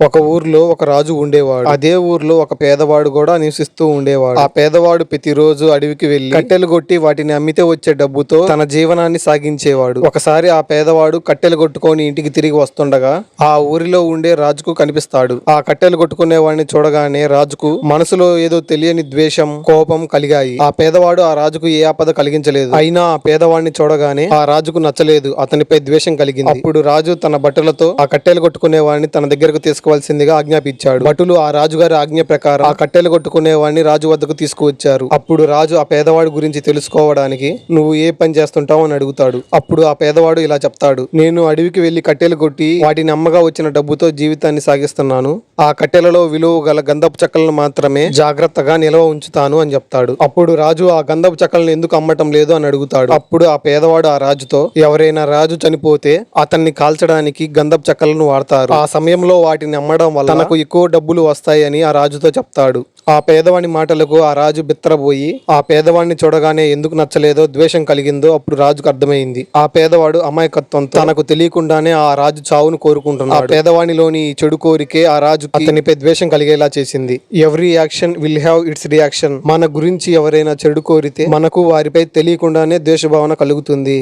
ఒక ఊర్లో ఒక రాజు ఉండేవాడు. అదే ఊర్లో ఒక పేదవాడు కూడా నివసిస్తూ ఉండేవాడు. ఆ పేదవాడు ప్రతిరోజు అడవికి వెళ్ళి కట్టెలు కొట్టి వాటిని అమ్మితే వచ్చే డబ్బుతో తన జీవనాన్ని సాగించేవాడు. ఒకసారి ఆ పేదవాడు కట్టెలు కొట్టుకొని ఇంటికి తిరిగి వస్తుండగా ఆ ఊరిలో ఉండే రాజుకు కనిపిస్తాడు. ఆ కట్టెలు కొట్టుకునే వాడిని చూడగానే రాజుకు మనసులో ఏదో తెలియని ద్వేషం కోపం కలిగాయి. ఆ పేదవాడు ఆ రాజుకు ఏ ఆపద కలిగించలేదు. అయినా ఆ పేదవాడిని చూడగానే ఆ రాజుకు నచ్చలేదు. అతనిపై ద్వేషం కలిగింది. అప్పుడు రాజు తన బట్టలతో ఆ కట్టెలు కొట్టుకునే వాడిని తన దగ్గరకు తీసుకోవాల్సిందిగా ఆజ్ఞాపించాడు. భటులు ఆ రాజుగారి ఆజ్ఞ ప్రకారం ఆ కట్టెలు కొట్టుకునే వాడిని రాజు వద్దకు తీసుకువచ్చారు. అప్పుడు రాజు ఆ పేదవాడి గురించి తెలుసుకోవడానికి నువ్వు ఏ పని చేస్తుంటావు? అని అడుగుతాడు. అప్పుడు ఆ పేదవాడు ఇలా చెప్తాడు నేను అడవికి వెళ్ళి కట్టెలు కొట్టి వాటిని అమ్మగా వచ్చిన డబ్బుతో జీవితాన్ని సాగిస్తున్నాను. ఆ కట్టెలలో విలువ గల గంధపు చెక్కలను మాత్రమే జాగ్రత్తగా నిల్వ ఉంచుతాను అని చెప్తాడు. అప్పుడు రాజు ఆ గంధపు చెక్కలను ఎందుకు అమ్మటం లేదు అని అడుగుతాడు. అప్పుడు ఆ పేదవాడు ఆ రాజుతో ఎవరైనా రాజు చనిపోతే అతన్ని కాల్చడానికి గంధపు చెక్కలను వాడతారు. ఆ సమయంలో వాటిని అమ్మడం వల్ల తనకు ఎక్కువ డబ్బులు వస్తాయని ఆ రాజుతో చెప్తాడు. ఆ పేదవాని మాటలకు ఆ రాజు బిత్తరబోయి ఆ పేదవాడిని చూడగానే ఎందుకు నచ్చలేదో ద్వేషం కలిగిందో అప్పుడు రాజుకు అర్థమైంది. ఆ పేదవాడు అమాయకత్వంతో తనకు తెలియకుండానే ఆ రాజు చావును కోరుకుంటున్నాడు. ఆ పేదవానిలోని ఈ చెడు కోరికే ఆ రాజు అతనిపై ద్వేషం కలిగేలా చేసింది. Every action will have its reaction. మన గురించి ఎవరైనా చెడు కోరితే మనకు వారిపై తెలియకుండానే ద్వేషభావన కలుగుతుంది.